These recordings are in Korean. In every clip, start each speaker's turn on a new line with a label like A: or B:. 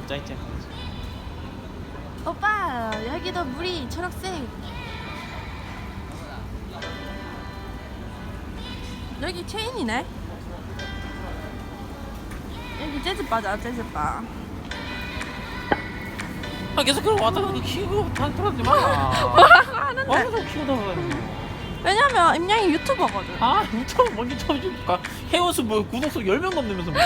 A: 더 짜릿짜릿.
B: 오빠 여기도 물이 초록색 여기 체인이네 여기 재즈바자 재즈바
A: 아 계속 그러고 왔다 갔다 키고 다 돌아다니지 마.
B: 뭐라고 하는데
A: 와서 키고 다니고.
B: 왜냐면 임양이 유튜버거든
A: 아 유튜브 뭔지 처음 줄까? 헤어스 뭐 구독수 10명 넘으면서 뭐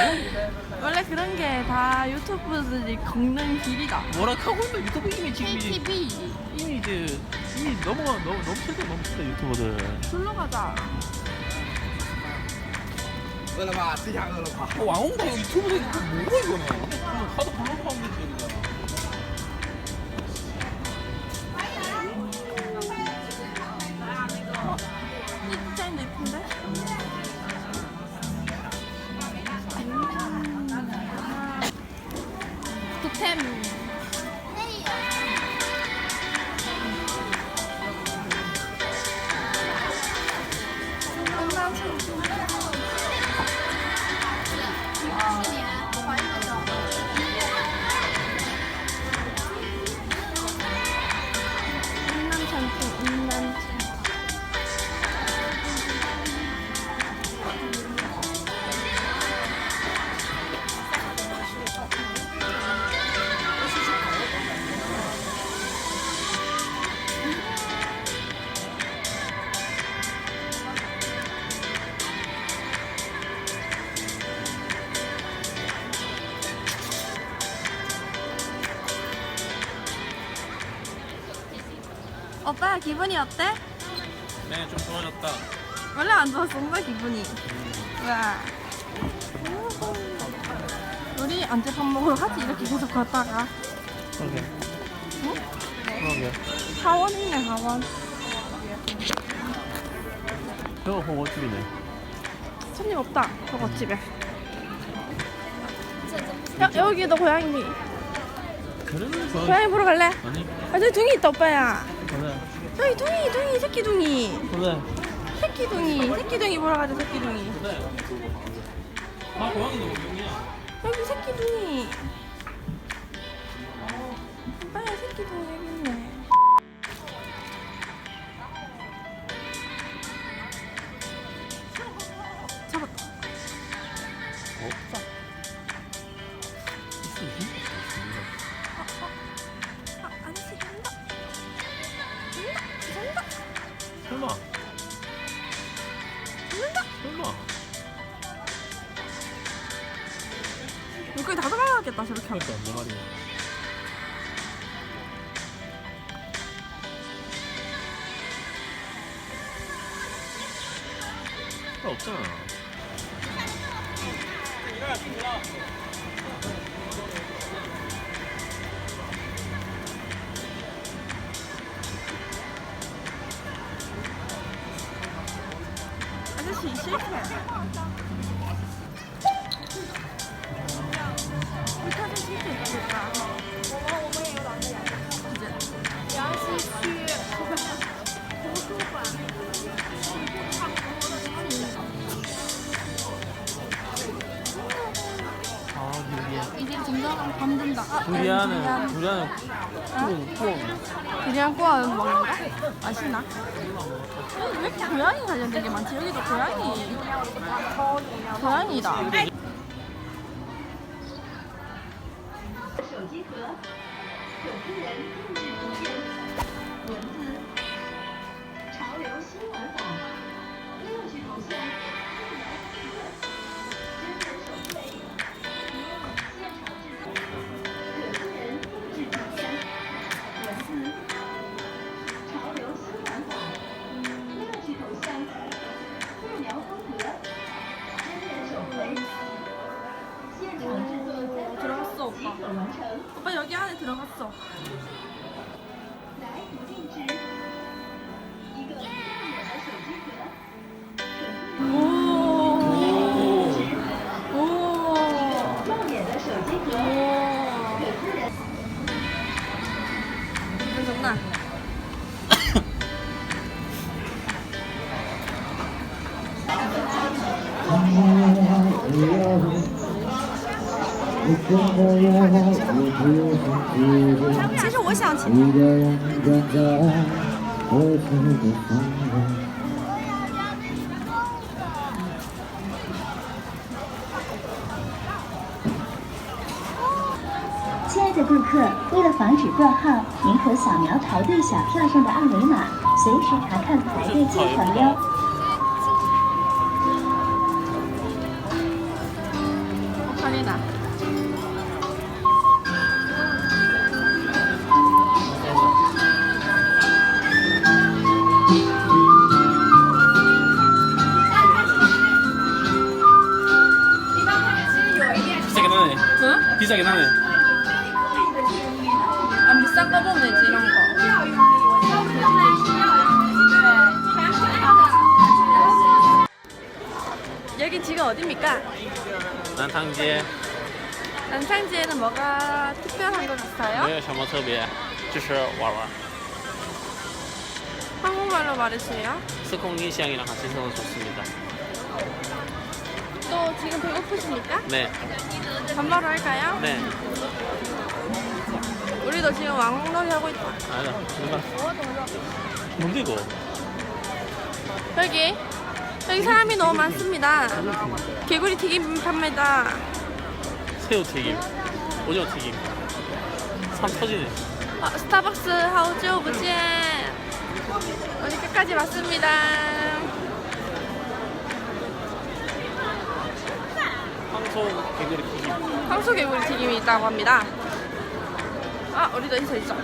B: 원래 그런 게 다 유튜브들이 걷는 길이다
A: 뭐라 하고 있는 유튜브 이미 지금 이미,
B: KTV
A: 이미 이제 이미 넘어가 넘 넘쳤다 넘쳤다 유튜버들.
B: 둘러 가자
C: 饿了吧？吃一下饿了吧？
A: 어, 왕홍다 이거 유튜브에 이거 뭐야 이거는? 그냥 하도 불러서 하면 되지 그냥.
B: 오빠 기분이 어때?
A: 네, 좀 좋아졌다.
B: 원래 안 좋았었나 기분이? 와. 우리 언제 밥 먹으러 가지 이렇게 계속 걷다가
A: 그러게.
B: 응?
A: 그러게.
B: 하원 있네 하원.
A: 저거 호거집이네.
B: 손님 없다 저거 집에. 야 여기도 고양이.
A: 그러면서
B: 고양이 보러 갈래?
A: 아니
B: 아 저기 둥이 있다 오빠야. 저기 둥이 둥이 새끼 둥이.
A: 그래
B: 새끼 둥이 새끼 둥이 보러 가자 새끼 둥이.
A: 그래. 아 고양이도 고양이야.
B: 여기 새끼 둥이. 오빠야 새끼 둥이 여기
A: 설마. 설마
B: 물고기 다 들어가겠다 저렇게 하면.
A: 그러니까 내 말이야. 아, 없잖아.
B: 점점 밤든다. 아,
A: 두리안은 두리안은
B: 어?
A: 구워 구워.
B: 그냥 구워 먹는 거? 맛있나? 왜 이렇게 고양이 관련된 게 많지? 여기도 고양이 고양이다
D: 你真的
B: 我，想
D: 有。顾客，为了防止断号，您可扫描排队小票上的二维码，随时查看排队进程哟。
B: 给他们。 어디입니까?
A: 난탕제
B: 南昌街는 뭐가 특별한 것 같아요?
A: 没有什么特别，就是玩玩。
B: 한국말로 말해주세요.
A: 스콩 인시앙이랑 같이 있어서 좋습니다.
B: 또 지금 배고프십니까?
A: 네,
B: 반말로 할까요?
A: 네.
B: 우리도 지금 왕놀이 하고 있다.
A: 아니다. 정말. 뭔데 이거?
B: 여기 여기 사람이 너무 많습니다. 개구리 튀김 판매다.
A: 새우 튀김, 오징어 튀김. 참 터지네.
B: 어, 스타벅스 하우즈 오브 젠 오늘 끝까지 왔습니다.
A: 황소 개구리 튀김.
B: 황소 개구리 튀김이 있다고 합니다. 아, 우리도 있어 있어.